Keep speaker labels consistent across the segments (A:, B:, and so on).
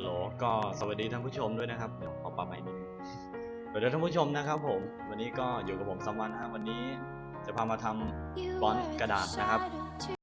A: โหลก็สวัสดีท่านผู้ชมด้วยนะครับเดี๋ยวขอปรับใหม่นิดนึงสวัสดีท่านผู้ชมนะครับผม วันนี้ก็อยู่กับผมซัมวันนะครับวันนี้จะพามาทำ
B: บอลกระดาษนะครับ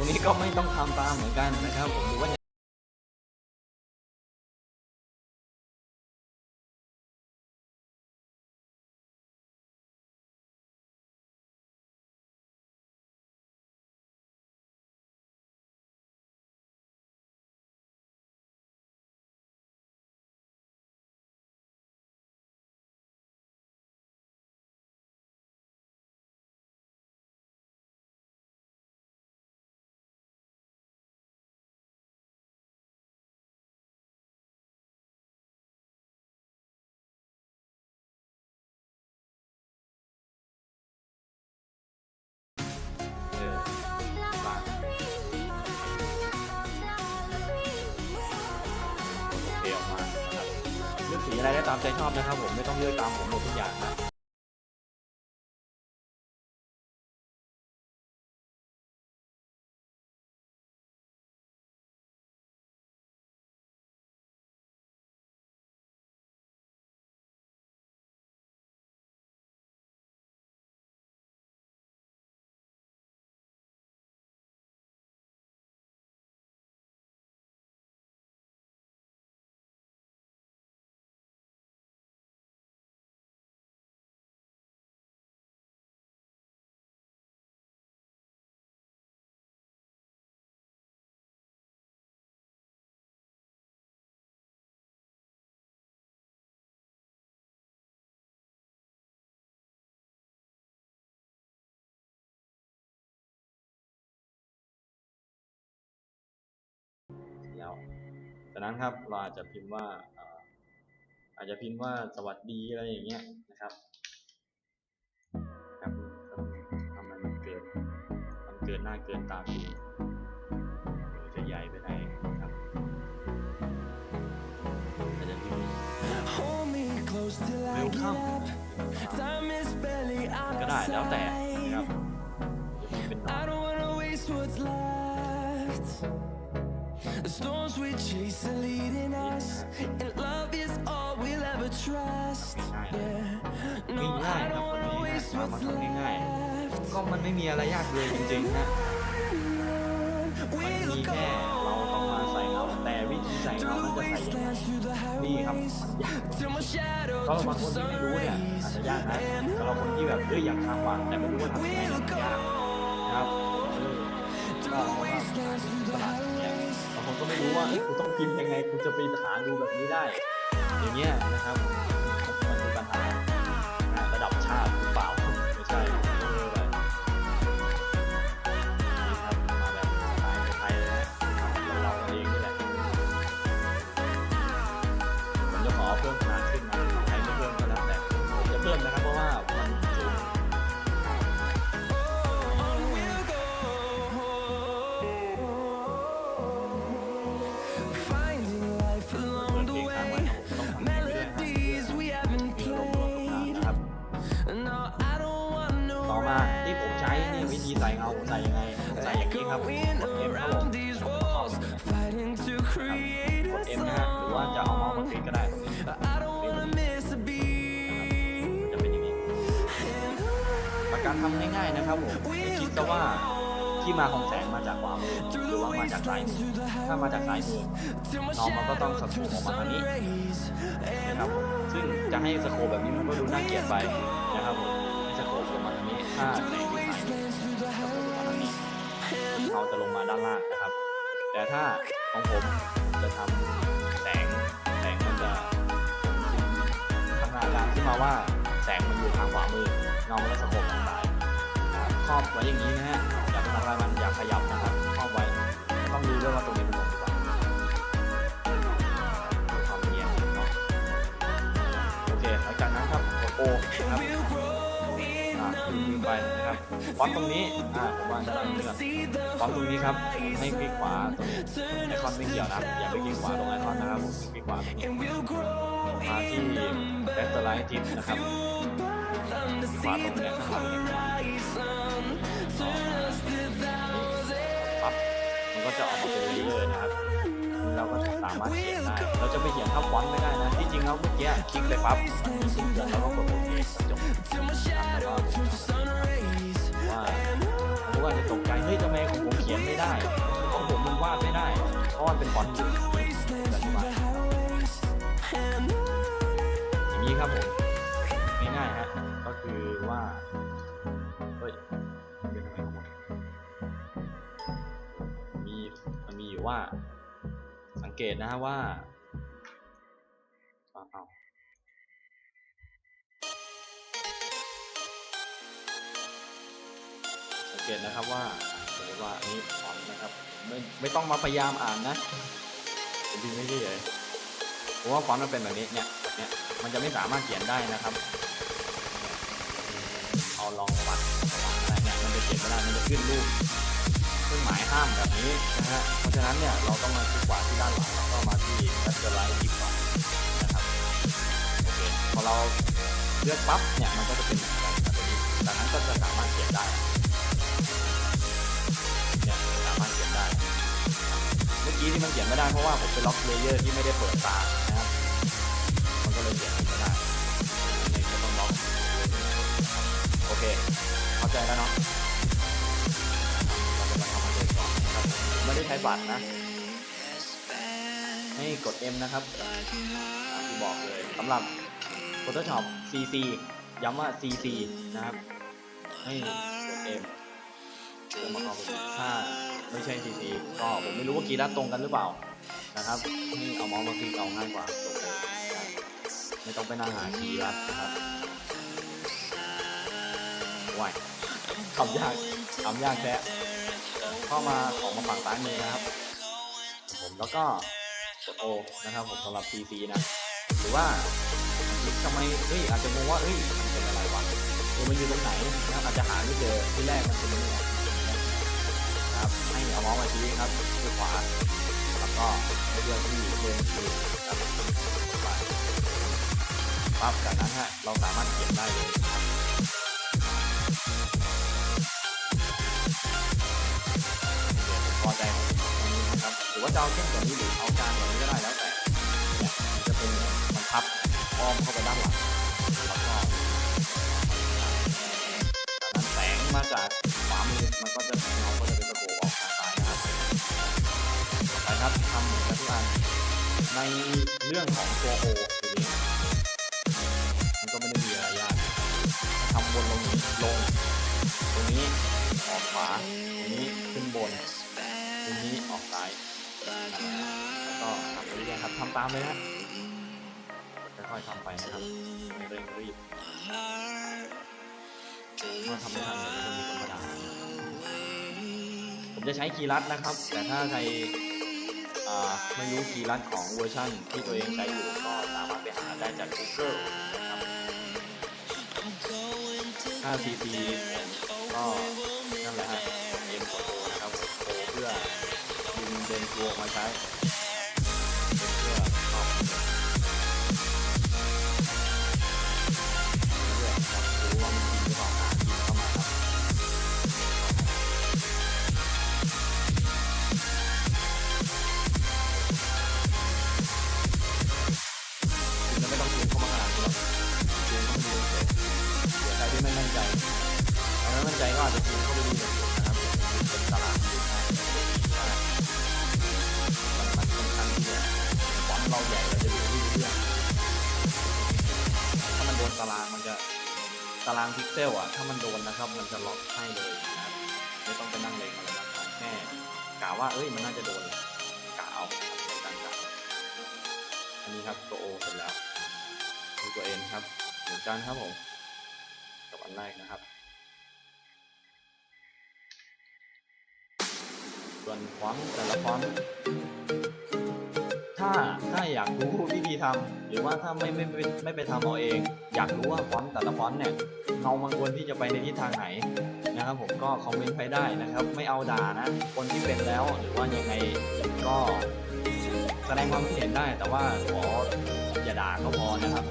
A: ตรงนี้ก็ไม่ต้องทำตามเหมือนกันนะครับผมดูว่า อะไรได้ตามใจชอบนะครับผมไม่ต้องเลือกตามผมหมดทุกอย่างนะ แล้วจากนั้นครับเราอาจจะพิมพ์ว่าเอ่ออาจจะพิมพ์ว่าสวัสดีอะไรอย่างเงี้ยนะครับครับทำไมมันเกินมันเกินหน้าเกินตาพิมพ์จะใหญ่ไปไหนครับ อาจจะพิมพ์
C: Hold me close till I get
A: Welcome
C: up. Time is barely on
A: ก็
C: our
A: ได้แล้วแต่นะครับ
C: side.
A: จะพิมพ์เป็นน้อ
C: I
A: ง
C: don't wanna waste what's left. The storms we chase are leading us, and love is all we'll ever trust. Yeah. No, I don't wanna waste what's left.
A: ก็มันไม่มีอะไรยากเลยจริงๆนะมันมี
C: We'll
A: แค่เราต้องมาใส่เงาแต่วิธีใส่เงา
C: through
A: มัน
C: the
A: จะใส่ยังไง
C: wastelands, through the
A: นี่ครับ
C: highways,
A: ยาก
C: till my shadow
A: ก็บาง
C: turns
A: คน
C: to
A: ที่
C: sun
A: ไม่รู้เนี่ยอาจ
C: rays.
A: จะยากนะสำหรับคนที่แบบเอ้ยอยากทำว่ะแต่ไม่รู้ว่าทำยังไงเว่าเอ้ยกูต้องพิมพ์ยังไงกูจะไปหาดูแบบนี้ได้ อย่างเงี้ยนะครับ กการทำง่ายๆนะครับผมให้คิดซะว่าที่มาของแสงมาจากขวามือหรือว่ามาจากซ้ายมือถ้ามาจากซ้ายมือน้องมันก็ต้องสโคปออกมาทางนี้นะครับผมซึ่งจะให้สโคปแบบนี้มันก็ดูน่าเกลียดไปนะครับผมให้สโคปลงมาทางนี้ถ้าแสงอยู่ซ้ายมือสโคปลงมาทางนี้เขาจะลงมาด้านล่างนะครับ แต่ถ้าของผมจะทำแสงแสงมันจะทำงานการขึ้นมาว่าแสงมันอยู่ทางขวามือ เงาและสโคปทางซ้ายนะครับครอบไว้อย่างนี้นะฮะอย่าไปทำอะไรมันอย่าขยับนะครับครอบไว้ต้องดูด้วยว่าตรงนี้เป็นตรงหรือเปล่าดูความเนียนเนาะโอเคหลังจากนั้นครับกดโอนะครับ
C: We'll grow in
A: อ่าลืมไปนะครับฟอนต์ตรงนี้อ่าผมว่าจะเลือก
C: see the
A: ฟอนต์ตรงนี้ครับให้คลิกขวาตรงนี้ไอคอนไม่เกี่ยวนะอย่าไปคลิกขวาตรงไอคอนนะครับผมคลิกขวาตรงนี้มาที่ Best Light Tip นะครับ ขวาตรงเนี้ยข้างหลังเนี่ย
C: horizon. Turn us to thousands.
A: ปั๊บมันก็จะออกมาเป็นเลยนะครับ เราก็สามารถเขียนได้ เราจะไปเขียนเทับฟอนต์ไม่ได้นะ ที่จริงแล้วเมื่อกี้คลิกไปปั๊บมันมีสิ่งเดียวแล้วก็กดโอเคจบ
C: Till my
A: แล้วก็ว่าผมว่าจะตกใจเฮ้ยทำไมของผมเขียนไม่ได้ของผมมันวาดไม่ได้เพราะมันเป็นฟอนต์อยู่อธิบาย
C: And
A: อย่างนี้ครับผม คือว่าเฮ้ยมันเป็นทำไมของผมมีมันมีอยู่ว่า สังเกตนะฮะว่าเอาเอาสังเกตนะครับว่าสมมติว่าอันนี้ฟอนต์นะครับ ไม่ไม่ต้องมาพยายามอ่านนะผมดูไม่ได้เลยผมว่าฟอนต์มันเป็นแบบนี้เนี่ยเนี้ยมันจะไม่สามารถเขียนได้นะครับ ลองปัดอะไรเนี่ยมันจะเขียนไม่ได้มันจะขึ้นรูปเครื่องหมายห้ามแบบนี้นะฮะเพราะฉะนั้นเนี่ยเราต้องมาคลิกขวาที่ด้านหลังแล้วก็มาที่ categorize คลิกก่อนะครับโอเคพอเราเลือกปั๊บเนี่ยมันก็จะเป็นเหมือนกันนะตัวนี้จากนั้นก็จะสามารถเขียนได้เนี่ยสามารถเขียนได้ เมื่อกี้ที่มันเขียนไม่ได้เพราะว่าผมไปล็อกเลเยอร์ที่ไม่ได้เปิดตานะครับมันก็เลยเขียน เคเข้าใจแล้วเนาะเราจะมาทำอะไรต่อนะครับไม่ได้ใช้บัตรนะให้กด M นะครับที่บอกเลยสำหรับ Photoshop CC ย้ำว่า CC นะครับ ให้กด M เพื่อมาเข้าไปดูถ้าไม่ใช่ CC ก็ผมไม่รู้ว่ากีรัดตรงกันหรือเปล่านะครับให้เอามาส์มาคลิกเอาง่ายกว่าไม่ต้องไปนั่งหาคีย์รัดนะครับ ว้ทำยากทำยากแท้เข้ามาของมาฝั่งซ้ายมือนะครับ ผมแล้วก็กด O นะครับ ผมสำหรับ CC นะหรือว่าทำไมเฮ้ยอาจจะงงว่าเฮ้ยมันเป็นอะไรวะเออมันอยู่ตรงไหนนะครับอาจจะหาไม่เจอที่แรกมันเป็นตรงนี้นะครับให้เอามาส์มาชี้ครับที่ขวาแล้วก็ให้เลือกที่เลนคือครับปั๊บจากนั้นฮะเราสามารถเขียนได้เลยครับ รือว่าจะเอาเข้มกว่านี้หรือเอากลางกว่านี้ก็ได้แล้วแต่จะเป็นมันทับอ้อมเข้าไปด้านหลังแล้วก็นั้นแสงมาจากขวามือมันก็จะเงาก็จะเป็นตะโกออกทางซ้ายนะครับต่อไปครับทำเหมือนกันทุกอันในเรื่องของตัวโอทีนี้มันก็ไม่ได้มีอะไรยากทำบนลงนี้ลง ตรงนี้ออกขวาตรงนี้ ครับทำตามเลยนะค่อยๆทำไปนะครับไม่เร่งรีบเมื่อทำไม่ทันเดี๋ยจะมีคนมาด่าผมจะใช้คีย์ลัดนะครับ แต่ถ้าใครอ่าไม่รู้คีย์ลัดของเวอร์ชันที่ตัวเองใช้อยู่ก็สามารถไปหาได้จาก Google นะครับถ้า CC ก็นั่นแหละฮะ M กด O นะครับ O เพื่อดึงเดนตัวออกมาใช้ ตารางพิกเซลอะถ้ามันโดนนะครับ มันจะล็อกให้เลยนะครับไม่ต้องไปนั่งเลงอะไรมากมายแค่กะว่าเอ้ยมันน่าจะโดนแหละกะเอาการกะอันนี้ครับตัวโอเสร็จแล้วมีตัวเอ็นครับเหมือนกันครับผมกับอันแรกนะครับส่วนฟอนต์แต่ละฟอนต์ ถ้าถ้าอยากรู้วิธีทำหรือว่าถ้าไม่ไม่ไม่ไม่ไปทำเอาเอง อยากรู้ว่าฟอนต์แต่ละฟอนต์เนี่ยเงามันควรที่จะไปในทิศทางไหนนะครับผมก็คอมเมนต์ไปได้นะครับ ไม่เอาด่านะ คนที่เป็นแล้วหรือว่ายังไงก็แสดงความคิดเห็นได้ แต่ว่าขออย่าด่าก็พอนะครับ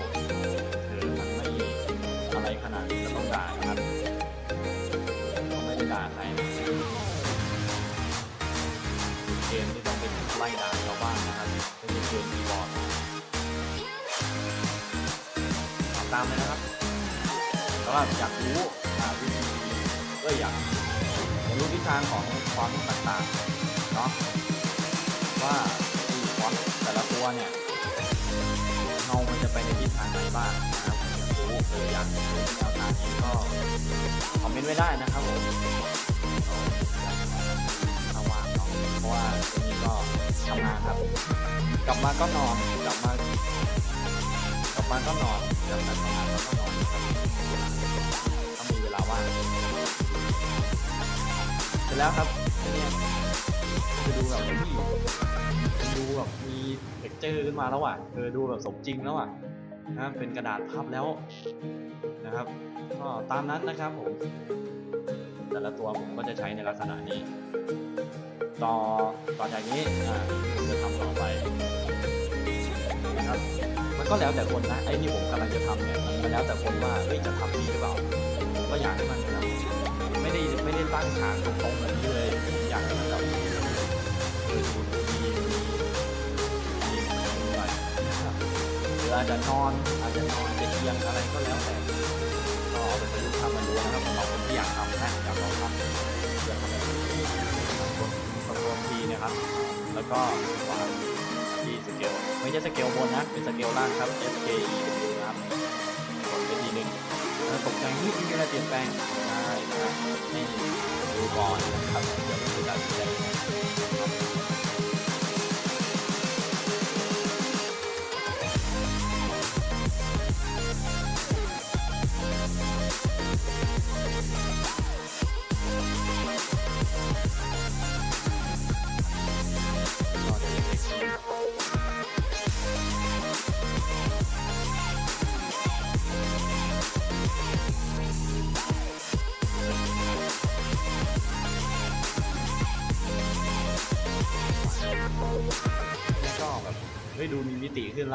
A: ตามเลยนะครับสำหรับอยากรู้วิธีเอ้ยอยากอยากรู้ทิศทางของฟอนต์ต่างๆเนาะว่าไอ้ฟอนต์แต่ละตัวเนี่ยเงามันจะไปในทิศทางไหนบ้างนะครับอยากรู้เอออยากรู้แนวทางนี้ก็คอมเมนต์ไว้ได้นะครับผมถ้าว่างเนาะเพราะว่าช่วงนี้ก็ทำงานครับ กลับมาก็นอนกลับมากลับมาก็นอน กลับมาทำงานแล้วก็นอนนะครับถ้ามีเวลาว่างเสร็จแล้วครับเนี้ยจะดูแบบเฮ้ยมันดูแบบมีเท็กเจอร์ขึ้นมาแล้วอะเออดูแบบสมจริงแล้วอะนะเป็นกระดาษพับแล้วนะครับก็ตามนั้นนะครับผมแต่ละตัวผมก็จะใช้ในลักษณะนี้ ต่อต่อจากนี้อ่าผมจะทำต่อไป ก็แล้วแต่คนนะไอ้ที่ผมกำลังจะทำเนี่ยมันแล้วแต่คนว่าเฮ้ยจะทำดีหรือเปล่าก็อยากให้มันแบบไม่ได้ไม่ได้ตั้งฉากตรงๆแบบนี้เลยอยากให้มันแบบเออดูดีมีมีหน่อยนะครับหรืออาจจะนอนอาจจะนอนจะเอียงอะไรก็แล้วแต่ก็เอาไปประยุกต์ทำมันดูนะครับสำหรับคนที่อยากทำนะอยากลองทำเพื่อทำแบบนี้กดคอนโทรลทีนะครับ แล้วก็วาก ไม่ใช่สเกลบนนะ เป็นสเกลล่างครับ S K E W ครับกดไปทีหนึ่งแล้วตกใจนี่มีอะไรเปลี่ยนแปลงได้นะครับให้ดูก่อนนะครับเดี๋ยวเราจะตัดสินใจ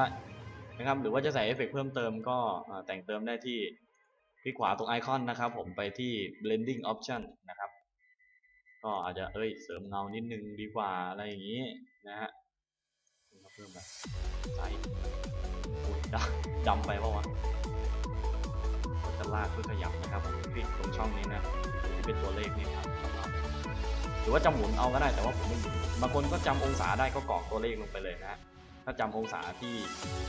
A: ละนะครับ หรือว่าจะใส่เอฟเฟกต์เพิ่มเติมก็แต่งเติมได้ที่คลิกขวาตรงไอคอนนะครับ ผมไปที่ blending option นะครับ ก็อาจจะเอ้ยเสริมเงานิดนึงดีกว่าอะไรอย่างนี้นะฮะเพิ่มแบบใสโอ้ยดำดำไปเปล่าวะก็จะลากเพื่อขยับนะครับผมคลิกตรงช่องนี้นะที่เป็นตัวเลขนี่ครับหรือว่าจะหมุนเอาก็ได้แต่ว่าผมไม่หมุนบางคนก็จำองศาได้ก็กรอกตัวเลขลงไปเลยนะฮะ ถ้าจำองศาที่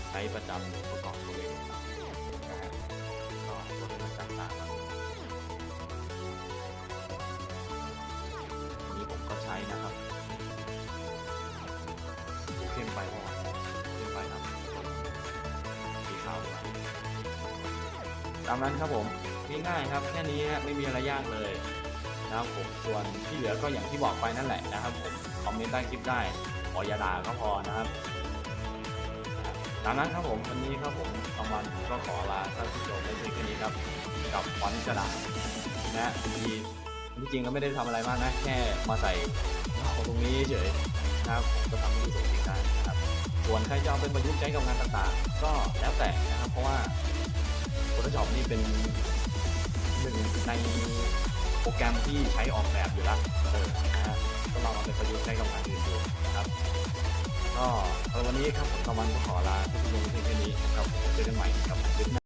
A: ใช้ประจำก็กอกตัวเลขลงไปนะฮะก็ตัวเลขต่างวันนี้ผมก็ใช้นะครับเข้มไปพอเข้มไปครับสีขาวตามนั้นครับผมง่ายๆครับแค่นี้ไม่มีอะไรยากเลยนะครับผมส่วนที่เหลือก็อย่างที่บอกไปนั่นแหละนะครับผมคอมเมนต์ใต้คลิปได้ขออย่าด่าก็พอนะครับ ตามนั้นครับผมวันนี้ครับผมกำวันก็ขอลาท่านผู้ชมไว้เพียงแค่นี้ครับ กับฟอนต์กระดาษนะฮะทีที่จริงก็ไม่ได้ทำอะไรมากนะ แค่มาใส่เอาตรงนี้เฉยนะครับก็ทำให้ดูสมจริงได้นะครับส่วนใครจะเอาไปประยุกต์ใช้กับงานต่างๆ ก็แล้วแต่นะครับ เพราะว่า Photoshop นี่เป็นหนึ่งในโปรแกรมที่ใช้ออกแบบอยู่แล้วเออนะฮะก็ลองเอาไปประยุกต์ใช้กับงานอื่นดูนะครับ ก็วันนี้ครับเรามานก็ขอลาทุกท่านเพียงแค่นี้ครับเจอกันใหม่ครับ